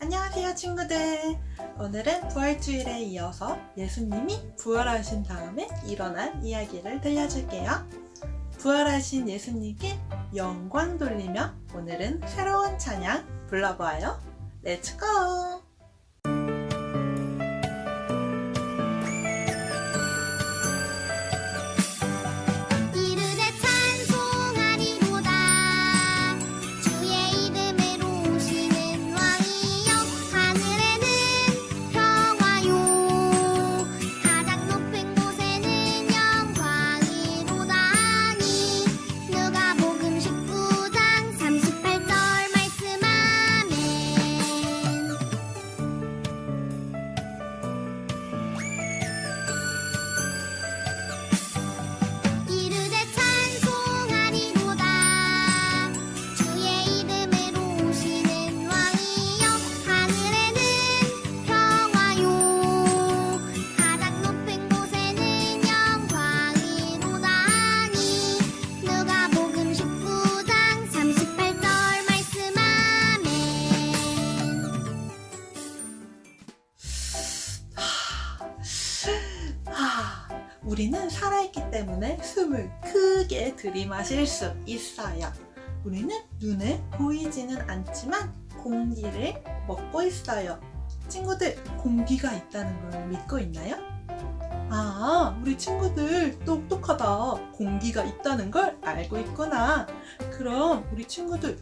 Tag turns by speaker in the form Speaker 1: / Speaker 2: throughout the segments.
Speaker 1: 안녕하세요 친구들. 오늘은 부활주일에 이어서 예수님이 부활하신 다음에 일어난 이야기를 들려줄게요. 부활하신 예수님께 영광 돌리며 오늘은 새로운 찬양 불러보아요. 렛츠고 숨을 크게 들이마실 수 있어요 우리는 눈에 보이지는 않지만 공기를 먹고 있어요 친구들 공기가 있다는 걸 믿고 있나요? 아, 우리 친구들 똑똑하다. 공기가 있다는 걸 알고 있구나. 그럼 우리 친구들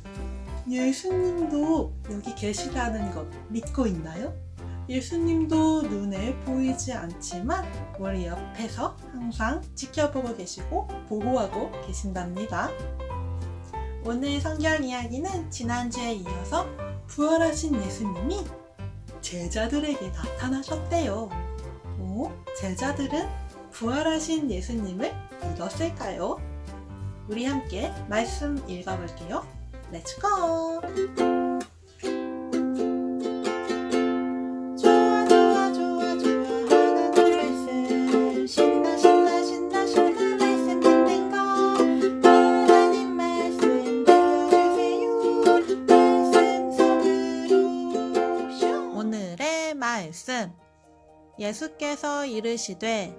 Speaker 1: 예수님도 여기 계시다는 것 믿고 있나요? 예수님도 눈에 보이지 않지만 우리 옆에서 항상 지켜보고 계시고 보호하고 계신답니다. 오늘 성경 이야기는 지난주에 이어서 부활하신 예수님이 제자들에게 나타나셨대요. 오, 제자들은 부활하신 예수님을 믿었을까요? 우리 함께 말씀 읽어볼게요. 렛츠 예수께서 이르시되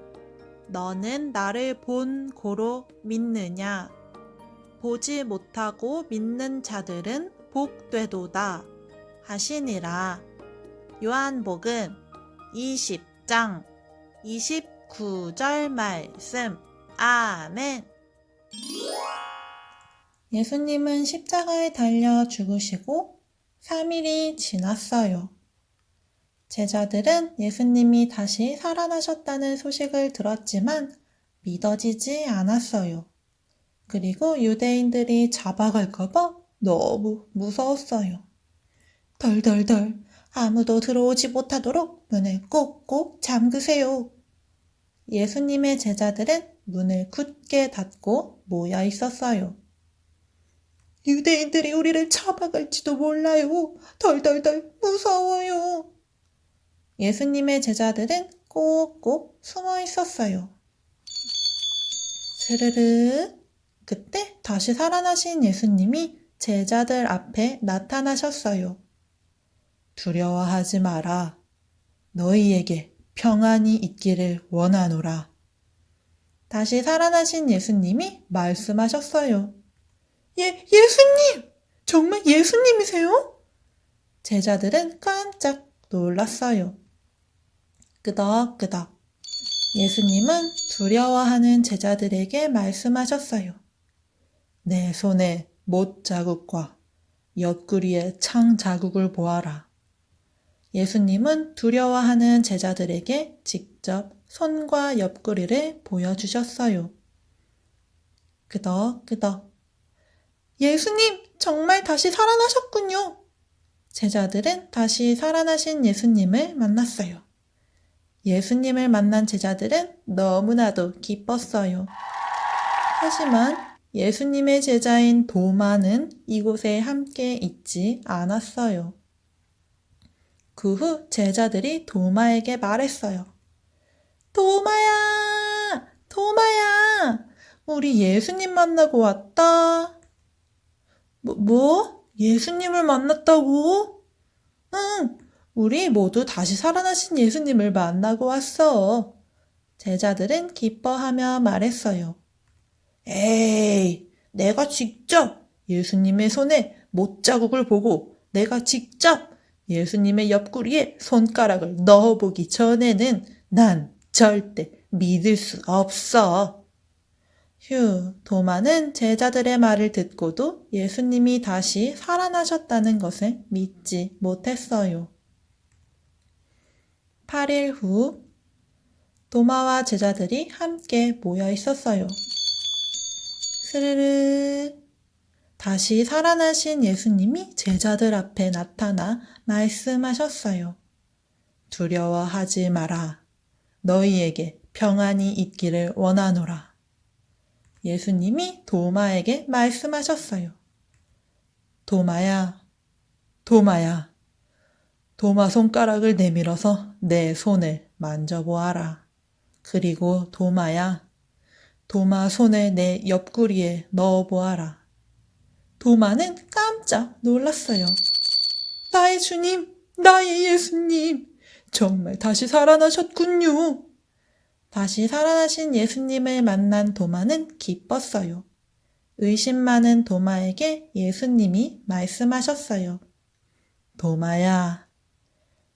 Speaker 1: 너는 나를 본 고로 믿느냐? 보지 못하고 믿는 자들은 복되도다 하시니라. 요한복음 20장 29절 말씀. 아멘. 예수님은 십자가에 달려 죽으시고 3일이 지났어요. 제자들은 예수님이 다시 살아나셨다는 소식을 들었지만 믿어지지 않았어요. 그리고 유대인들이 잡아갈까봐 너무 무서웠어요. 덜덜덜 아무도 들어오지 못하도록 문을 꼭꼭 잠그세요. 예수님의 제자들은 문을 굳게 닫고 모여 있었어요. 유대인들이 우리를 잡아갈지도 몰라요. 덜덜덜 무서워요. 예수님의 제자들은 꼭꼭 숨어 있었어요. 스르르. 그때 다시 살아나신 예수님이 제자들 앞에 나타나셨어요. 두려워하지 마라. 너희에게 평안이 있기를 원하노라. 다시 살아나신 예수님이 말씀하셨어요. 예, 예수님! 정말 예수님이세요? 제자들은 깜짝 놀랐어요. 끄덕끄덕. 예수님은 두려워하는 제자들에게 말씀하셨어요. 내 손에 못 자국과 옆구리의 창 자국을 보아라. 예수님은 두려워하는 제자들에게 직접 손과 옆구리를 보여주셨어요. 끄덕끄덕. 예수님, 정말 다시 살아나셨군요. 제자들은 다시 살아나신 예수님을 만났어요. 예수님을 만난 제자들은 너무나도 기뻤어요. 하지만 예수님의 제자인 도마는 이곳에 함께 있지 않았어요. 그 후 제자들이 도마에게 말했어요. 도마야! 도마야! 우리 예수님 만나고 왔다. 뭐, 뭐? 예수님을 만났다고? 응, 우리 모두 다시 살아나신 예수님을 만나고 왔어. 제자들은 기뻐하며 말했어요. 에이, 내가 직접 예수님의 손에 못자국을 보고 내가 직접 예수님의 옆구리에 손가락을 넣어보기 전에는 난 절대 믿을 수 없어. 휴, 도마는 제자들의 말을 듣고도 예수님이 다시 살아나셨다는 것을 믿지 못했어요. 8일 후, 도마와 제자들이 함께 모여 있었어요. 스르르. 다시 살아나신 예수님이 제자들 앞에 나타나 말씀하셨어요. 두려워하지 마라. 너희에게 평안이 있기를 원하노라. 예수님이 도마에게 말씀하셨어요. 도마야, 도마야, 도마 손가락을 내밀어서 내 손을 만져보아라. 그리고 도마야, 도마 손을 내 옆구리에 넣어보아라. 도마는 깜짝 놀랐어요. 나의 주님, 나의 예수님, 정말 다시 살아나셨군요. 다시 살아나신 예수님을 만난 도마는 기뻤어요. 의심 많은 도마에게 예수님이 말씀하셨어요. 도마야,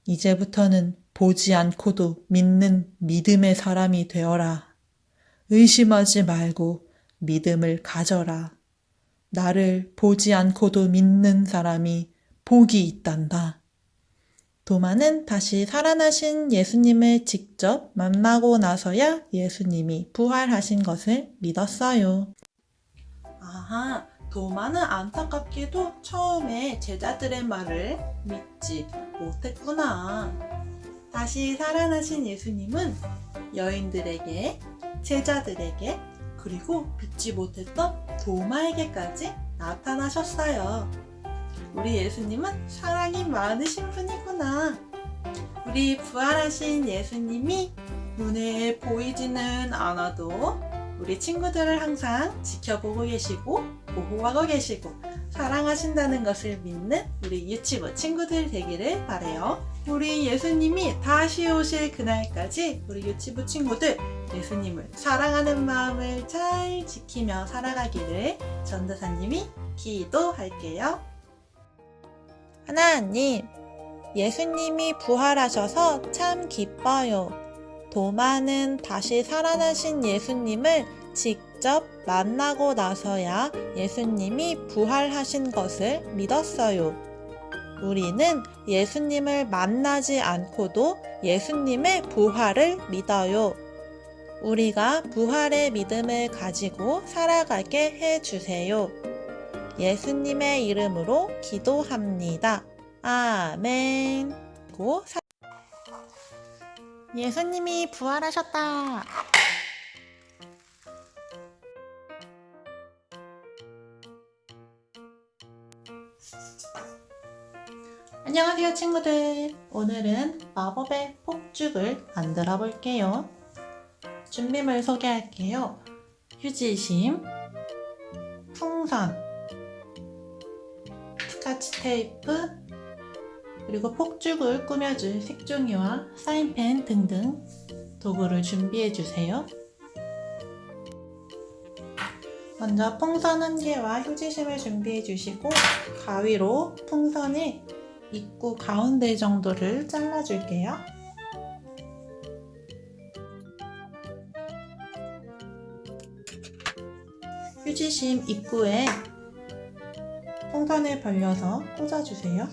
Speaker 1: 이제부터는 보지 않고도 믿는 믿음의 사람이 되어라. 의심하지 말고 믿음을 가져라. 나를 보지 않고도 믿는 사람이 복이 있단다. 도마는 다시 살아나신 예수님을 직접 만나고 나서야 예수님이 부활하신 것을 믿었어요. 아하, 도마는 안타깝게도 처음에 제자들의 말을 믿지 못했구나. 다시 살아나신 예수님은 여인들에게, 제자들에게, 그리고 믿지 못했던 도마에게까지 나타나셨어요. 우리 예수님은 사랑이 많으신 분이구나. 우리 부활하신 예수님이 눈에 보이지는 않아도 우리 친구들을 항상 지켜보고 계시고 보호하고 계시고 사랑하신다는 것을 믿는 우리 유치부 친구들 되기를 바래요. 우리 예수님이 다시 오실 그날까지 우리 유치부 친구들 예수님을 사랑하는 마음을 잘 지키며 살아가기를 전도사님이 기도할게요. 하나님, 예수님이 부활하셔서 참 기뻐요. 도마는 다시 살아나신 예수님을 직접 만나고 나서야 예수님이 부활하신 것을 믿었어요. 우리는 예수님을 만나지 않고도 예수님의 부활을 믿어요. 우리가 부활의 믿음을 가지고 살아가게 해 주세요. 예수님의 이름으로 기도합니다. 아멘. 사- 예수님이 부활하셨다. 안녕하세요, 친구들. 오늘은 마법의 폭죽을 만들어 볼게요. 준비물 소개할게요. 휴지심, 풍선, 스카치 테이프, 그리고 폭죽을 꾸며줄 색종이와 사인펜 등등 도구를 준비해 주세요. 먼저 풍선 한 개와 휴지심을 준비해 주시고 가위로 풍선의 입구 가운데 정도를 잘라 줄게요. 휴지심 입구에 풍선을 벌려서 꽂아주세요.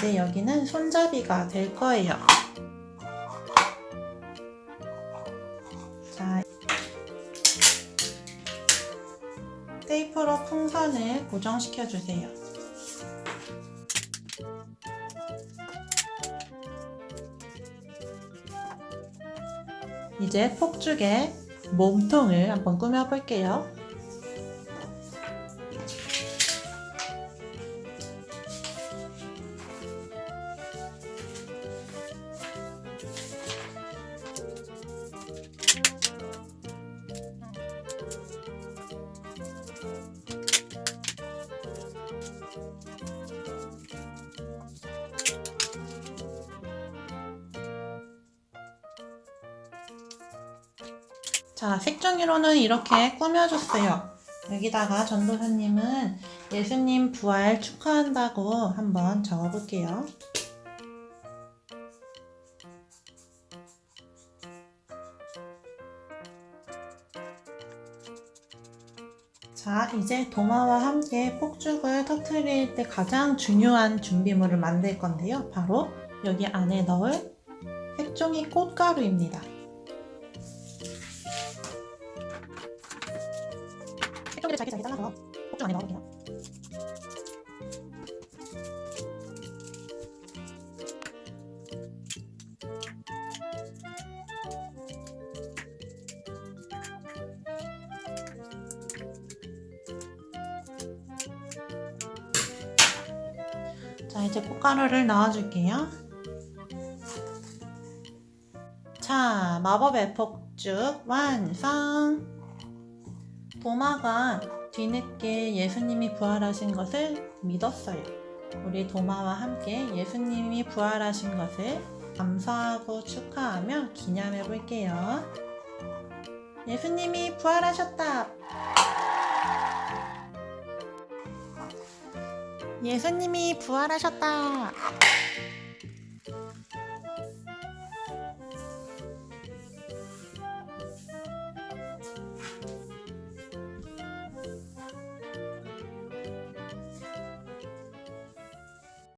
Speaker 1: 이제 여기는 손잡이가 될 거예요. 자, 테이프로 풍선을 고정시켜 주세요. 이제 폭죽에 몸통을 한번 꾸며 볼게요. 자, 색종이로는 이렇게 꾸며줬어요. 여기다가 전도사님은 예수님 부활 축하한다고 한번 적어볼게요. 자, 이제 도마와 함께 폭죽을 터트릴 때 가장 중요한 준비물을 만들 건데요. 바로 여기 안에 넣을 색종이 꽃가루입니다. 색종이를 잘게 잘게 잘라서 폭죽 안에 넣어볼게요. 자, 이제 꽃가루를 넣어줄게요. 자, 마법의 폭죽 완성! 도마가 뒤늦게 예수님이 부활하신 것을 믿었어요. 우리 도마와 함께 예수님이 부활하신 것을 감사하고 축하하며 기념해 볼게요. 예수님이 부활하셨다! 예수님이 부활하셨다!